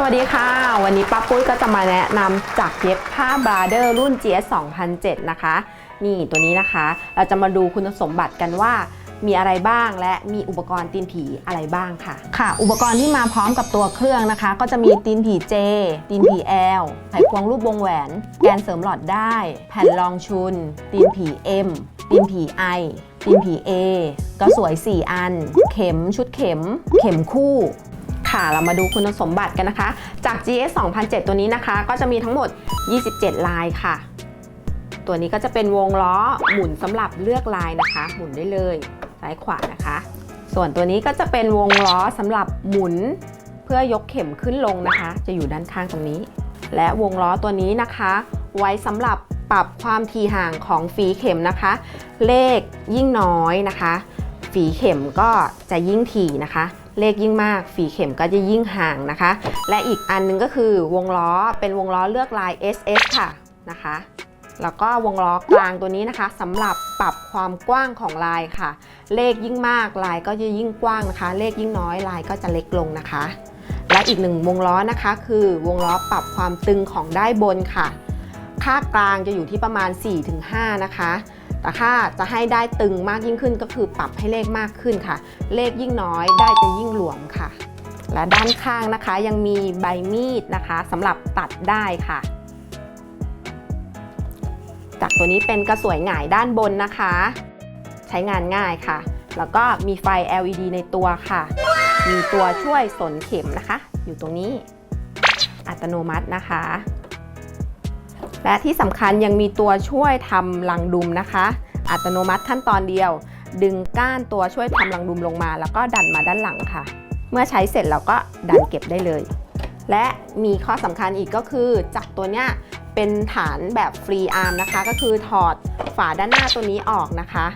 สวัสดีค่ะ วันนี้ป้าปุ้ยก็จะมาแนะนำจากเย็บผ้าบราเดอร์รุ่น GS 2007 นะคะ นี่ตัวนี้นะคะ เราจะมาดูคุณสมบัติกันว่ามีอะไรบ้างและมีอุปกรณ์ตีนผีอะไรบ้างค่ะ ค่ะ อุปกรณ์ที่มาพร้อมกับตัวเครื่องนะคะ ก็จะมีตีนผี J ตีนผี L ไขควงรูปวงแหวน แกนเสริมหลอดได้ แผ่นรองชุน ตีนผี M ตีนผี I ตีนผี A ก็สวย 4 อัน เข็มชุดเข็ม เข็มคู่ ค่ะ เรามาดูคุณสมบัติกันนะคะ จาก GS 2007 ตัวนี้นะคะ ก็จะมีทั้งหมด 27 ลายค่ะ ตัวนี้ก็จะเป็นวงล้อหมุนสำหรับเลือกลายนะคะ หมุนได้เลย ซ้ายขวานะคะ ส่วนตัวนี้ก็จะเป็นวงล้อสำหรับหมุนเพื่อยกเข็มขึ้นลงนะคะ จะอยู่ด้านข้างตรงนี้ และวงล้อตัวนี้นะคะ ไว้สำหรับปรับความถี่ห่างของฝีเข็มนะคะ เลขยิ่งน้อยนะคะ ฝีเข็มก็จะยิ่งถี่นะคะ เลขยิ่งมาก ฝีเข็มก็จะยิ่งห่างนะคะ และอีกอันหนึงก็คือวงล้อเป็นวงล้อเลือกลาย SS ค่ะนะคะแล้วก็วงล้อกลางตัวนี้นะคะสำหรับปรับความกว้างของลายค่ะ เลขยิ่งมากลายก็จะยิ่งกว้างนะคะ เลขยิ่งน้อยลายก็จะเล็กลงนะคะ และอีกหนึ่งวงล้อนะคะคือวงล้อปรับความตึงของด้ายบนค่ะ ค่ากลางจะอยู่ที่ประมาณ 4-5 นะคะ แต่ถ้าจะให้ได้ตึงมากยิ่งขึ้นก็คือปรับให้เลขมากขึ้นค่ะ เลขยิ่งน้อยได้จะยิ่งหลวมค่ะ และด้านข้างนะคะยังมีใบมีดนะคะสำหรับตัดได้ค่ะจากตัวนี้เป็นกระสวยหงายด้านบนนะคะ ใช้งานง่ายค่ะ แล้วก็มีไฟ LED ในตัวค่ะ มีตัวช่วยสนเข็มนะคะ อยู่ตรงนี้อัตโนมัตินะคะ และที่สำคัญยังมีตัวช่วยทำรังดุมนะคะ อัตโนมัติขั้นตอนเดียว ดึงก้านตัวช่วยทำรังดุมลงมา แล้วก็ดันมาด้านหลังค่ะ เมื่อใช้เสร็จเราก็ดันเก็บได้เลย และมีข้อสำคัญอีกก็คือจากตัวเนี้ยเป็นฐานแบบฟรีอาร์มนะคะ ก็คือถอดฝาด้านหน้าตัวนี้ออกนะคะ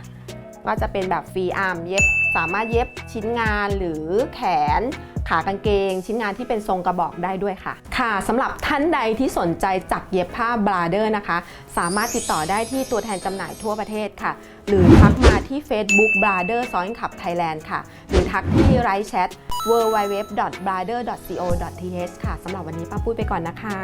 ก็จะเป็นแบบฟรีอาร์มเย็บ สามารถเย็บชิ้นงานหรือแขนขากางเกง ชิ้นงานที่เป็นทรงกระบอกได้ด้วยค่ะ ค่ะสำหรับท่านใดที่สนใจจักเย็บผ้าบราเดอร์นะคะ สามารถติดต่อได้ที่ตัวแทนจำหน่ายทั่วประเทศค่ะ หรือทักมาที่ Facebook Brother ซ้อนขับ Thailand ค่ะ หรือทักที่ไลน์แชท www.brother.co.th ค่ะสำหรับวันนี้ป้าปุ้ยไปก่อนนะคะ